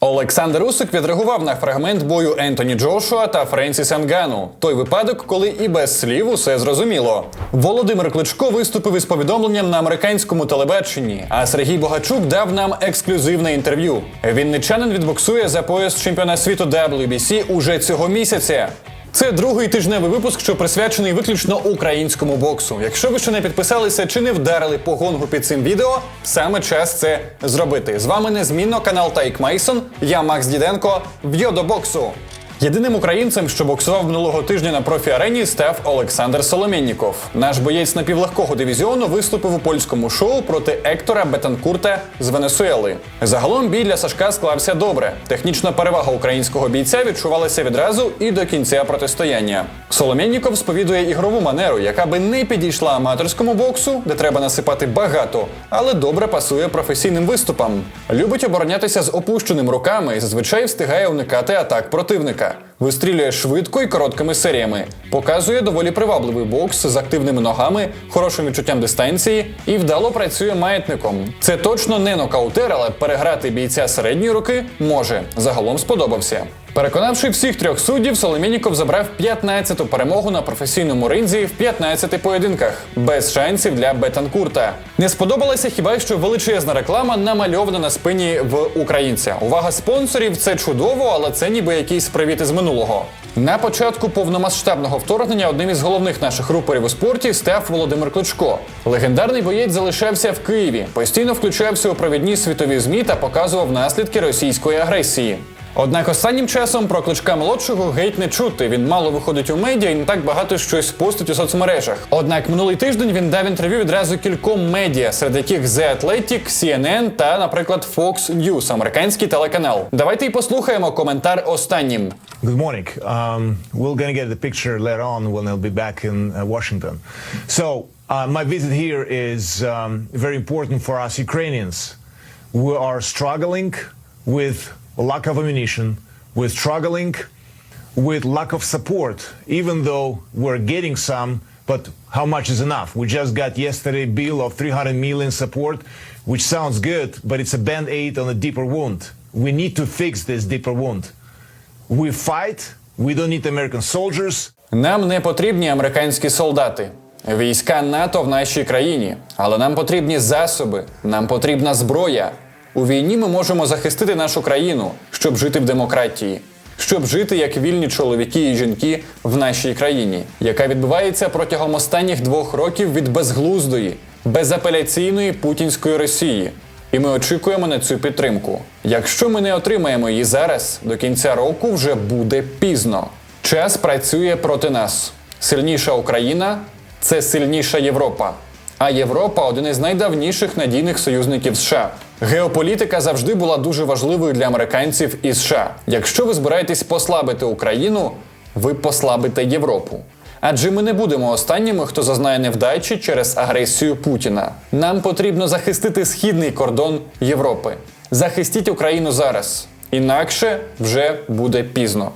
Олександр Усик відреагував на фрагмент бою Ентоні Джошуа та Френсіса Нгану. Той випадок, коли і без слів усе зрозуміло. Володимир Кличко виступив із повідомленням на американському телебаченні, а Сергій Богачук дав нам ексклюзивне інтерв'ю. Вінничанин відбоксує за пояс чемпіона світу WBC уже цього місяця. Це другий тижневий випуск, що присвячений виключно українському боксу. Якщо ви ще не підписалися чи не вдарили по гонгу під цим відео, саме час це зробити. З вами незмінно канал Тайк Мейсон. Я Макс Діденко. В'йо до боксу. Єдиним українцем, що боксував минулого тижня на профі-арені, став Олександр Соломєнніков. Наш боєць напівлегкого дивізіону виступив у польському шоу проти Ектора Бетанкурта з Венесуели. Загалом бій для Сашка склався добре. Технічна перевага українського бійця відчувалася відразу і до кінця протистояння. Соломєнніков сповідує ігрову манеру, яка би не підійшла аматорському боксу, де треба насипати багато, але добре пасує професійним виступам. Любить оборонятися з опущеними руками і зазвичай встигає уникати атак противника. Пока. Вистрілює швидко і короткими серіями. Показує доволі привабливий бокс з активними ногами, хорошим відчуттям дистанції і вдало працює маятником. Це точно не нокаутер, але переграти бійця середньої руки може. Загалом сподобався. Переконавши всіх трьох суддів, Соломєніков забрав 15-ту перемогу на професійному ринзі в 15 поєдинках, без шансів для Бетанкурта. Не сподобалася хіба що величезна реклама намальована на спині в українця. Увага спонсорів це чудово, але це ніби якийсь привіт із минулого. На початку повномасштабного вторгнення одним із головних наших рупорів у спорті став Володимир Кличко. Легендарний боєць залишався в Києві, постійно включався у провідні світові змі та показував наслідки російської агресії. Однак останнім часом про кличка молодшого геть не чути. Він мало виходить у медіа і не так багато щось постить у соцмережах. Однак минулий тиждень він дав інтерв'ю відразу кільком медіа, серед яких The Athletic, CNN та, наприклад, Fox News, американський телеканал. Давайте й послухаємо коментар останнім. Good morning. Um, we're to get the picture later on when I'll be back in uh, Washington. So, uh, my visit here is um, very important for us Ukrainians. We are struggling with lack of ammunition, we're struggling with lack of support, even though we're getting some. But how much is enough? We just got yesterday a bill of 300 million support, which sounds good, but it's a band aid on a deeper wound. We need to fix this deeper wound. We fight. We don't need American soldiers. Нам не потрібні американські солдати, війська НАТО в нашій країні, але нам потрібні засоби, нам потрібна зброя. У війні ми можемо захистити нашу країну, щоб жити в демократії, щоб жити як вільні чоловіки і жінки в нашій країні, яка відбувається протягом останніх двох років від безглуздої, безапеляційної путінської Росії. І ми очікуємо на цю підтримку. Якщо ми не отримаємо її зараз, до кінця року вже буде пізно. Час працює проти нас. Сильніша Україна це сильніша Європа. А Європа один із найдавніших надійних союзників США. Геополітика завжди була дуже важливою для американців і США. Якщо ви збираєтесь послабити Україну, ви послабите Європу. Адже ми не будемо останніми, хто зазнає невдачі через агресію Путіна. Нам потрібно захистити східний кордон Європи. Захистіть Україну зараз, інакше вже буде пізно.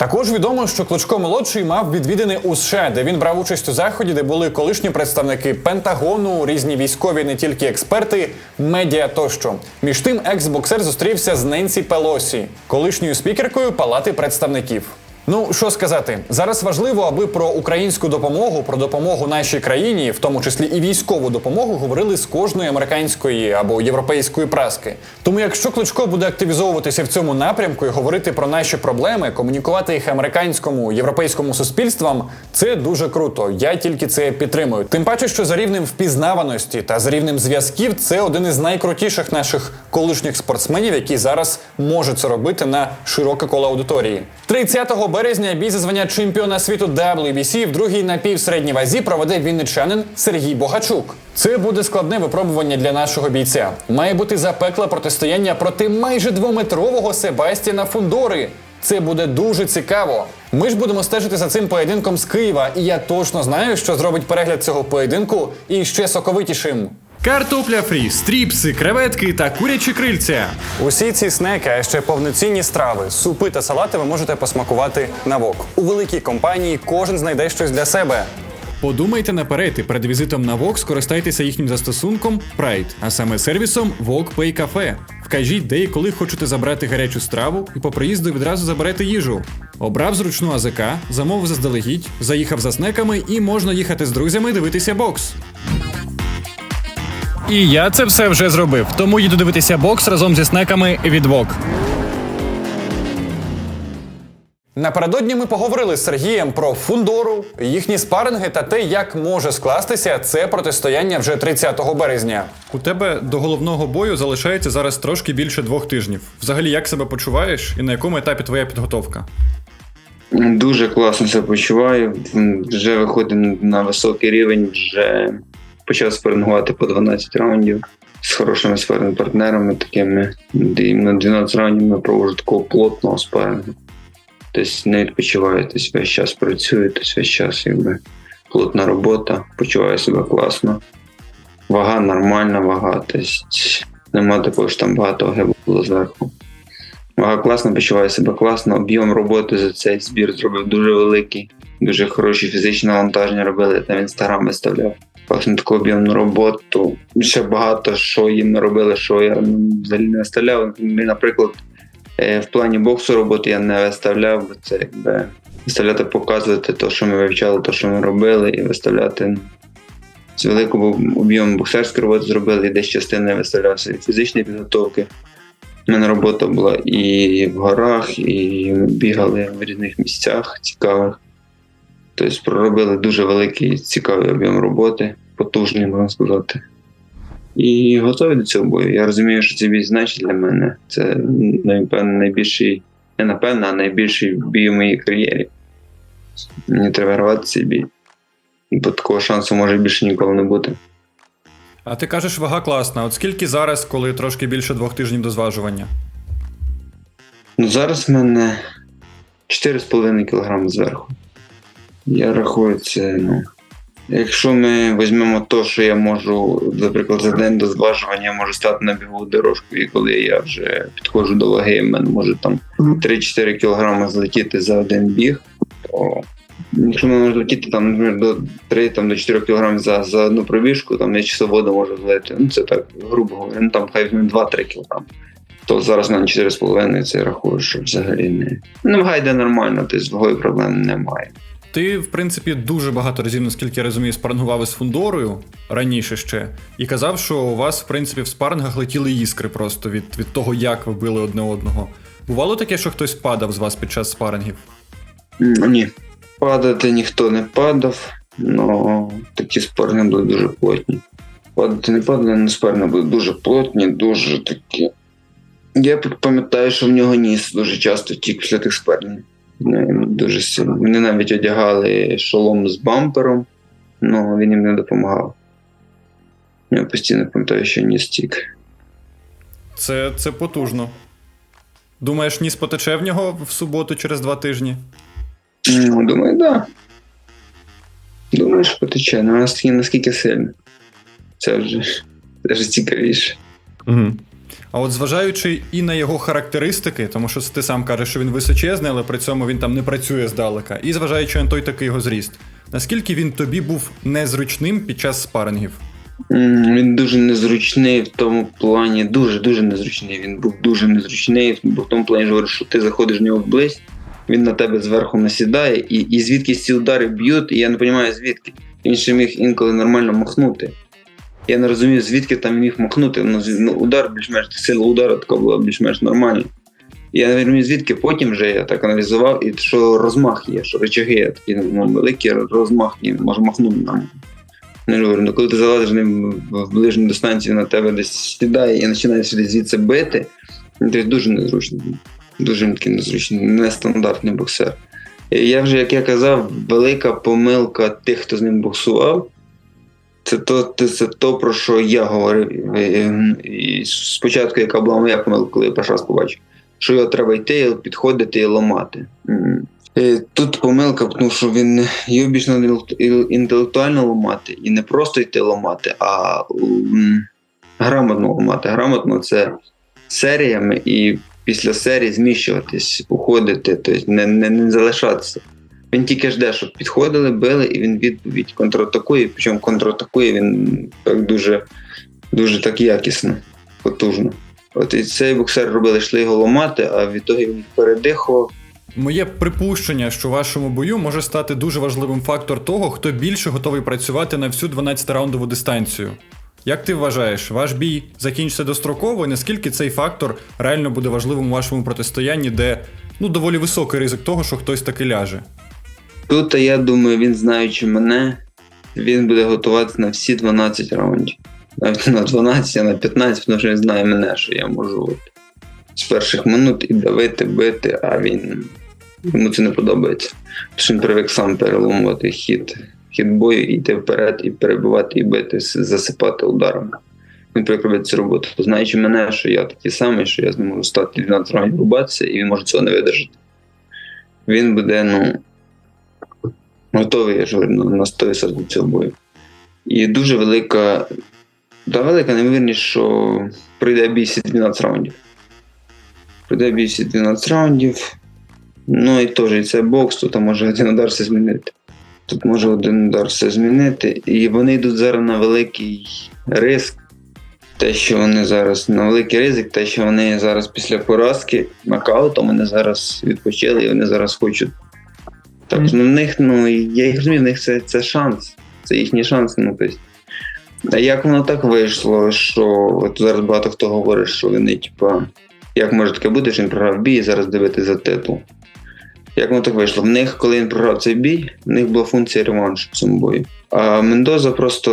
Також відомо, що Кличко молодший мав відвідини у США, де він брав участь у заході, де були колишні представники Пентагону, різні військові, не тільки експерти, медіа тощо. Між тим, екс-боксер зустрівся з Ненсі Пелосі, колишньою спікеркою Палати представників. Ну що сказати, зараз важливо, аби про українську допомогу, про допомогу нашій країні, в тому числі і військову допомогу, говорили з кожної американської або європейської праски. Тому, якщо Кличко буде активізовуватися в цьому напрямку і говорити про наші проблеми, комунікувати їх американському європейському суспільствам, це дуже круто. Я тільки це підтримую. Тим паче, що за рівнем впізнаваності та за рівнем зв'язків, це один із найкрутіших наших колишніх спортсменів, які зараз можуть це робити на широке коло аудиторії. 30 березня бій за звання чемпіона світу WBC в другій напівсередній вазі проведе вінничанин Сергій Богачук. Це буде складне випробування для нашого бійця. Має бути запекле протистояння проти майже двометрового Себастіна Фундори. Це буде дуже цікаво. Ми ж будемо стежити за цим поєдинком з Києва, і я точно знаю, що зробить перегляд цього поєдинку і ще соковитішим. Картопля фрі, стріпси, креветки та курячі крильця. Усі ці снеки, а ще повноцінні страви, супи та салати ви можете посмакувати на вок. У великій компанії кожен знайде щось для себе. Подумайте наперед і перед візитом на Vox скористайтеся їхнім застосунком Pride, а саме сервісом Vogue Pay Cafe. Вкажіть, де і коли хочете забрати гарячу страву, і по приїзду відразу заберете їжу. Обрав зручну АЗК, замовив заздалегідь, заїхав за снеками і можна їхати з друзями дивитися бокс. І я це все вже зробив, тому їду дивитися бокс разом зі снеками від Vogue. Напередодні ми поговорили з Сергієм про фундору, їхні спаринги та те, як може скластися це протистояння вже 30 березня. У тебе до головного бою залишається зараз трошки більше двох тижнів. Взагалі, як себе почуваєш і на якому етапі твоя підготовка? Дуже класно себе почуваю. Вже виходимо на високий рівень, вже почав спарингувати по 12 раундів з хорошими спаринг партнерами такими. І на 12 раундів ми проводжу такого плотного спарингу. Тобто не відпочиваю, тобто весь час працюю, тобто весь час якби плотна робота, почуваю себе класно. Вага нормальна, вага. Тобто нема такого, що там багато ваги було зверху. Вага класно, почуваю себе класно. Об'єм роботи за цей збір зробив дуже великий. Дуже хороші фізичні навантаження робили, там інстаграм виставляв. Власне, таку об'ємну роботу. Ще багато що їм не робили, що я взагалі не виставляв. Наприклад, е, в плані боксу роботи я не виставляв, це якби виставляти, показувати те, що ми вивчали, те, що ми робили, і виставляти з великого об'єму боксерської роботи зробили, і десь частини виставляв свої фізичної підготовки. У мене робота була і в горах, і бігали в різних місцях цікавих. Тобто проробили дуже великий цікавий об'єм роботи, потужний, можна сказати. І готові до цього бою. Я розумію, що цей бій значить для мене. Це, напевно, найбільший, не напевно, а найбільший бій у моїй кар'єрі. Мені треба гравати цей бій. Бо такого шансу може більше ніколи не бути. А ти кажеш, вага класна. От скільки зараз, коли трошки більше двох тижнів до зважування? Ну, зараз в мене 4,5 кг зверху. Я рахую це, ну. Якщо ми візьмемо те, що я можу, наприклад, за день до зважування я можу стати на бігову дорожку, і коли я вже підходжу до ваги, в мене може там 3-4 кг злетіти за один біг, то якщо ми можемо злетіти там, наприклад, до 3 там, до 4 кг за, за одну пробіжку, там я часу воду можу злити. Ну це так, грубо говоря, ну там хай візьме 2-3 кг. То зараз мене 4,5 це я рахую, що взагалі не. Ну, вага нормально, тобто з вагою проблем немає. Ти, в принципі, дуже багато разів, наскільки я розумію, спарингував із Фундорою раніше ще, і казав, що у вас, в принципі, в спарингах летіли іскри просто від, від того, як ви били одне одного. Бувало таке, що хтось падав з вас під час спарингів? Ні, падати ніхто не падав, але такі спарни були дуже плотні. Падати не падали, але спарни були дуже плотні, дуже такі. Я пам'ятаю, що в нього ніс дуже часто тік після тих спарнів. Ну, Дуже сильно. Вони навіть одягали шолом з бампером, але він їм не допомагав. Я постійно пам'ятаю, що ніс тік. Це, це потужно. Думаєш, ніс потече в нього в суботу через два тижні? Ну, думаю, так. Да. Думаю, що потече, але наскільки, наскільки сильно. Це вже, це вже цікавіше. Угу. А от зважаючи і на його характеристики, тому що ти сам кажеш, що він височезний, але при цьому він там не працює здалека, і зважаючи на той такий його зріст, наскільки він тобі був незручним під час спарингів? Він дуже незручний в тому плані, дуже-дуже незручний. Він був дуже незручний, бо в тому плані що, що ти заходиш в нього вблизь, він на тебе зверху насідає, і, і звідки ці удари б'ють, і я не розумію, звідки. Він ще міг інколи нормально махнути. Я не розумію, звідки там міг махнути. Ну, ну, удар більш-менш сила удару така була більш-менш нормальна. Я не розумію, звідки потім вже я так аналізував, і що розмах є, що речаги такі ну, великі, розмах є, може махнути нам. Говорю, ну коли ти залазиш в ближню дистанцію на тебе десь сідає і починаєш звідси бити, ну, ти дуже незручно. Дуже такий незручний, нестандартний боксер. І я вже, як я казав, велика помилка тих, хто з ним боксував. Це то, це, то, про що я говорив. І, і спочатку, яка була моя помилка, коли я перший раз побачив, що його треба йти, підходити і ламати. Е, Тут помилка, тому що він його більш інтелектуально ламати, і не просто йти ламати, а грамотно ламати. Грамотно це серіями і після серії зміщуватись, уходити, тобто не, не, не залишатися. Він тільки жде, щоб підходили, били, і він відповідь контратакує. Причому контратакує він так дуже, дуже так якісно, потужно. От і цей боксер робили, йшли його ламати, а від того він передихував. Моє припущення, що в вашому бою може стати дуже важливим фактор того, хто більше готовий працювати на всю 12-раундову дистанцію. Як ти вважаєш, ваш бій закінчиться достроково, і наскільки цей фактор реально буде важливим у вашому протистоянні, де ну доволі високий ризик того, що хтось таки ляже? Тут, я думаю, він знаючи мене, він буде готуватися на всі 12 раундів. Навіть на 12, а на 15, тому що він знає мене, що я можу от з перших минут і давити, бити, а він йому це не подобається. Що він привик сам переломувати хід, хід бою, йти вперед, і перебивати, і бити, засипати ударами. Він привик робити цю роботу. Знаючи мене, що я такий самий, що я з ним можу стати 12 раундів рубатися, і він може цього не видержати. Він буде, ну, готовий, я ж говорю, на- на 100% до цього бою. І дуже велика, та велика неймовірність, що пройде бій всі 12 раундів. Пройде бій всі 12 раундів. Ну і теж і це бокс, тут може один удар все змінити. Тут може один удар все змінити. І вони йдуть зараз на великий риск. Те, що вони зараз на великий ризик, те, що вони зараз після поразки нокаутом, вони зараз відпочили і вони зараз хочуть ну в них, ну я їх розумію, в них це, це шанс. Це їхній шанс. Ну, тобто. А як воно так вийшло, що от зараз багато хто говорить, що вони, типа, як може таке бути, що він програв бій і зараз дивитися за титул. Як воно так вийшло? В них, коли він програв цей бій, в них була функція реваншу в цьому бою. А Мендоза просто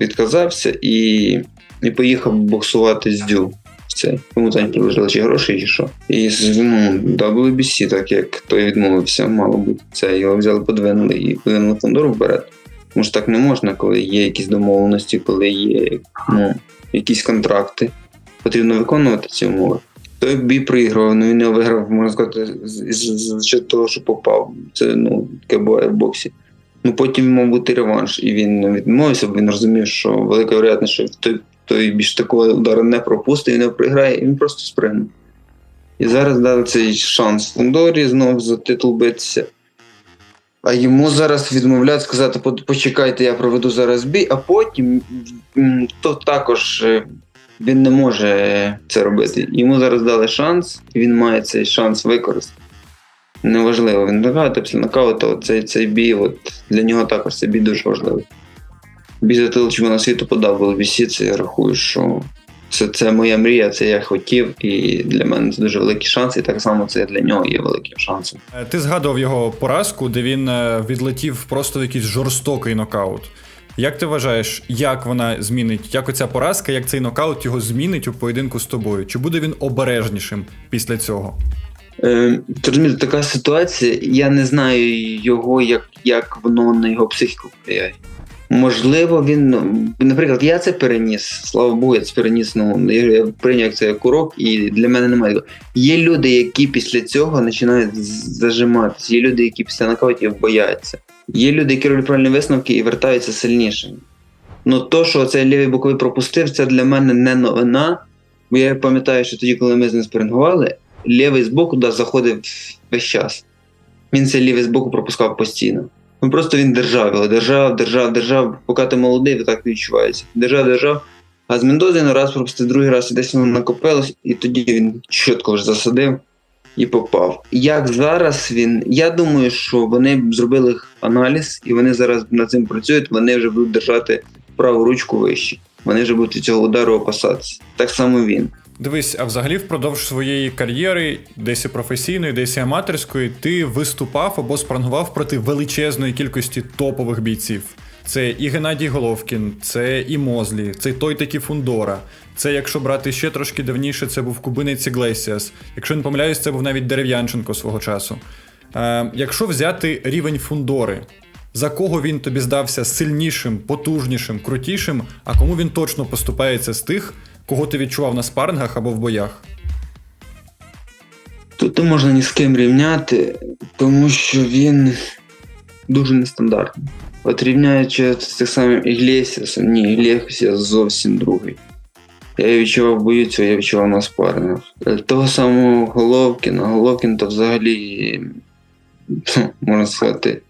відказався і, і поїхав боксувати з Дю. В Це йому там предложили чи гроші, чи що. І з- ну, WBC, так як той відмовився, мало бути. Це його взяли, подвинули і подвинули Фондору вперед. Тому що так не можна, коли є якісь домовленості, коли є ну, якісь контракти. Потрібно виконувати ці умови. Той бій проіграв, ну він його виграв, можна сказати, з- того, що попав. Це ну, таке буває в боксі. Ну потім мав бути реванш, і він відмовився, бо він розумів, що велика вероятність, що той, той більш такого удару не пропустить, він його програє, і він просто спригнув. І зараз дали цей шанс Фондорі знов за титул битися. А йому зараз відмовляють сказати, почекайте, я проведу зараз бій, а потім то також е, він не може це робити. Йому зараз дали шанс, і він має цей шанс використати. Неважливо, він нокаут, після нокауту цей, цей бій, от, для нього також цей бій дуже важливий. Титул чемпіона світу подав в LBC, це я рахую, що це, це моя мрія, це я хотів, і для мене це дуже великий шанс, і так само це для нього є великим шансом. Е, Ти згадував його поразку, де він е, відлетів просто в якийсь жорстокий нокаут. Як ти вважаєш, як вона змінить, як оця поразка, як цей нокаут його змінить у поєдинку з тобою? Чи буде він обережнішим після цього? Е, ти розумієш, така ситуація, я не знаю його, як, як воно на його психіку впливає. Можливо, він, ну, наприклад, я це переніс, слава Богу, я це переніс, ну, я, прийняв це як урок, і для мене немає. Є люди, які після цього починають з- зажиматися, є люди, які після нокаутів бояться. Є люди, які роблять правильні висновки і вертаються сильнішими. Ну, то, що цей лівий боковий пропустив, це для мене не новина. Бо я пам'ятаю, що тоді, коли ми з ним спарингували, лівий збоку да, заходив весь час. Він цей лівий збоку пропускав постійно. Ну просто він держав його, держав, держав, держав. Поки ти молодий, то так відчувається. Держав, держав. А з Мендозою раз пропустив, другий раз і десь воно накопилось, і тоді він чітко вже засадив і попав. Як зараз він. Я думаю, що вони б зробили аналіз, і вони зараз над цим працюють, вони вже будуть держати праву ручку вище. Вони вже будуть цього удару опасатися. Так само він. Дивись, а взагалі впродовж своєї кар'єри, десь і професійної, десь і аматорської, ти виступав або спрангував проти величезної кількості топових бійців. Це і Геннадій Головкін, це і Мозлі, це той таки Фундора. Це, якщо брати ще трошки давніше, це був Кубинець Іглесіас. Якщо не помиляюсь, це був навіть Дерев'янченко свого часу. Е, якщо взяти рівень Фундори, за кого він тобі здався сильнішим, потужнішим, крутішим, а кому він точно поступається з тих, кого ти відчував на спарингах або в боях? Тут не можна ні з ким рівняти, тому що він дуже нестандартний. От рівняючи з тим самим Іглесіасом, ні, Іглесіас зовсім другий. Я відчував бою цього, я відчував на спарингах. Е, Того самого Головкіна, Головкін то взагалі можна сказати,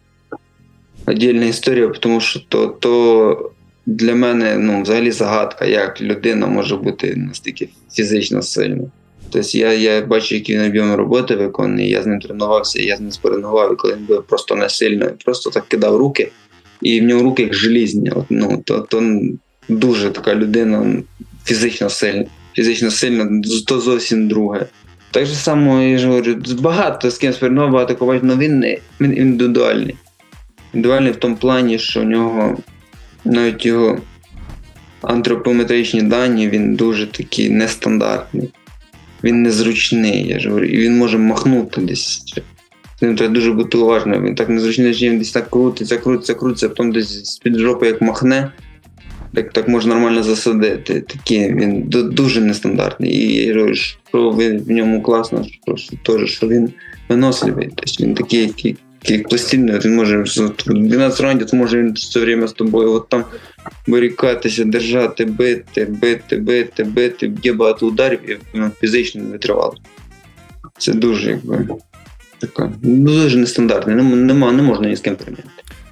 віддільна історія, тому що то, то для мене ну, взагалі загадка, як людина може бути настільки фізично сильна. Тобто я, я бачу, які він об'єми роботи виконує, я з ним тренувався, я з ним спарингував, і коли він був просто не сильно, просто так кидав руки, і в нього руки як желізні. От, ну, то, то дуже така людина фізично сильна. Фізично сильна, то зовсім друге. Так же само, я ж говорю, багато з ким спорівнував, багато кого, але він, він індивідуальний. Індивідуальний в тому плані, що в нього навіть його антропометричні дані, він дуже такий нестандартний. Він незручний, я ж говорю, і він може махнути десь. З ним треба дуже бути уважним. Він так незручний, що він десь так крутиться, крутиться, крутиться, а потім десь з-під жопи як махне. Так, так можна нормально засадити. Такі, він дуже нестандартний. І я говорю, що в ньому класно, що, що, що він виносливий. Тобто він такий, який, який пластильний, він може з- от 12 раундів, то може він все время з тобою от там вирікатися, держати, бити, бити, бити, бити, є багато ударів і ну, фізично не витривало. Це дуже якби. Така, ну, дуже нестандартний, нема, нема, не можна ні з ким порівняти.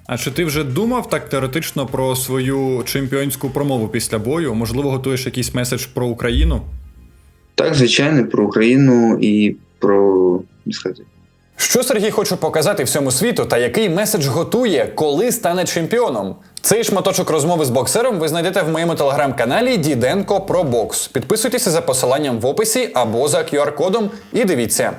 А чи ти вже думав так теоретично про свою чемпіонську промову після бою? Можливо, готуєш якийсь меседж про Україну? Так, звичайно, про Україну і про як сказати, Що Сергій хоче показати всьому світу та який меседж готує, коли стане чемпіоном? Цей шматочок розмови з боксером ви знайдете в моєму телеграм-каналі Діденко про бокс. Підписуйтеся за посиланням в описі або за QR-кодом і дивіться.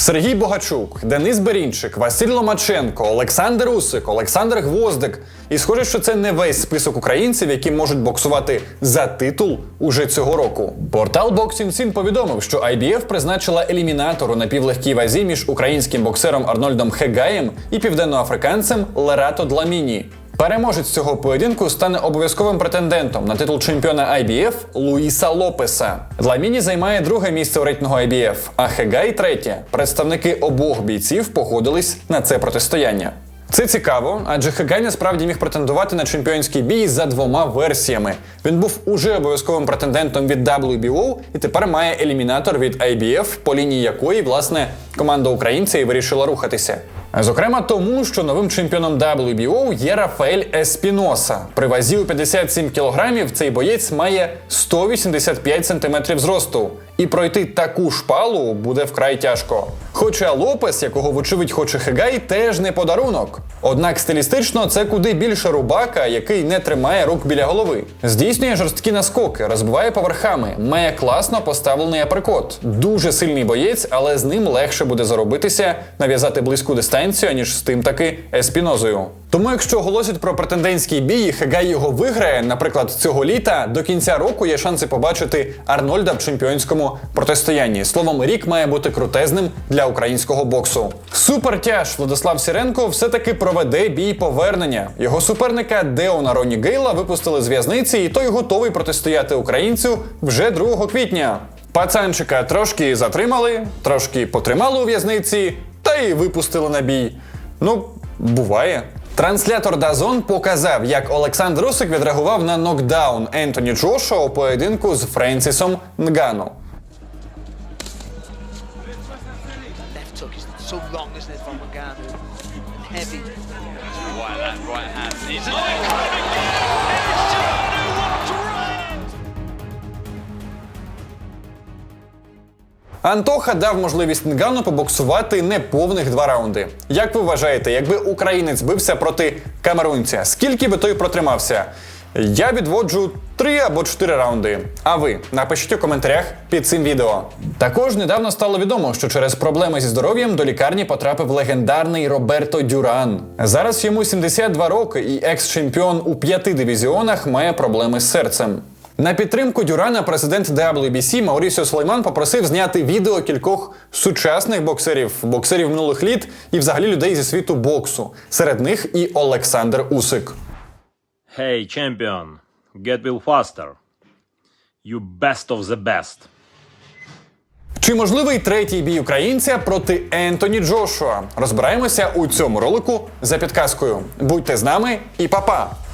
Сергій Богачук, Денис Берінчик, Василь Ломаченко, Олександр Усик, Олександр Гвоздик. І схоже, що це не весь список українців, які можуть боксувати за титул уже цього року. Портал Boxing Scene повідомив, що IBF призначила елімінатор у напівлегкій вазі між українським боксером Арнольдом Хегаєм і південноафриканцем Лерато Дламіні. Переможець цього поєдинку стане обов'язковим претендентом на титул чемпіона IBF Луїса Лопеса. Дламіні займає друге місце у рейтингу IBF, а Хегай третє. Представники обох бійців погодились на це протистояння. Це цікаво, адже Хегай насправді міг претендувати на чемпіонський бій за двома версіями. Він був уже обов'язковим претендентом від WBO і тепер має елімінатор від IBF, по лінії якої, власне, команда українця і вирішила рухатися. Зокрема, тому, що новим чемпіоном WBO є Рафаель Еспіноса. При вазі у 57 кілограмів цей боєць має 185 сантиметрів зросту. І пройти таку шпалу буде вкрай тяжко. Хоча Лопес, якого вочевидь хоче Хегай, теж не подарунок. Однак стилістично це куди більше рубака, який не тримає рук біля голови. Здійснює жорсткі наскоки, розбиває поверхами, має класно поставлений априкот. Дуже сильний боєць, але з ним легше буде заробитися, нав'язати близьку дистанцію, ніж з тим таки еспінозою. Тому, якщо оголосять про претендентський бій, і Хегай його виграє, наприклад, цього літа, до кінця року є шанси побачити Арнольда в чемпіонському протистоянні. Словом, рік має бути крутезним для українського боксу. Супертяж Владислав Сіренко все-таки проведе бій повернення. Його суперника Деона Роні Гейла випустили з в'язниці, і той готовий протистояти українцю вже 2 квітня. Пацанчика трошки затримали, трошки потримали у в'язниці, й випустили на бій. Ну, буває. Транслятор Дазон показав, як Олександр Усик відреагував на нокдаун Ентоні Джошуа у поєдинку з Френсісом Нгану. Heavy. Right, that right hand is incredible. Антоха дав можливість Нгану побоксувати неповних два раунди. Як ви вважаєте, якби українець бився проти камерунця, скільки би той протримався? Я відводжу три або чотири раунди. А ви напишіть у коментарях під цим відео. Також недавно стало відомо, що через проблеми зі здоров'ям до лікарні потрапив легендарний Роберто Дюран. Зараз йому 72 роки, і екс-чемпіон у п'яти дивізіонах має проблеми з серцем. На підтримку Дюрана президент WBC Маурісіо Сулейман попросив зняти відео кількох сучасних боксерів, боксерів минулих літ і взагалі людей зі світу боксу. Серед них і Олександр Усик. Hey, champion, get Bill faster. You best of the best. Чи можливий третій бій українця проти Ентоні Джошуа? Розбираємося у цьому ролику за підказкою. Будьте з нами і па-па!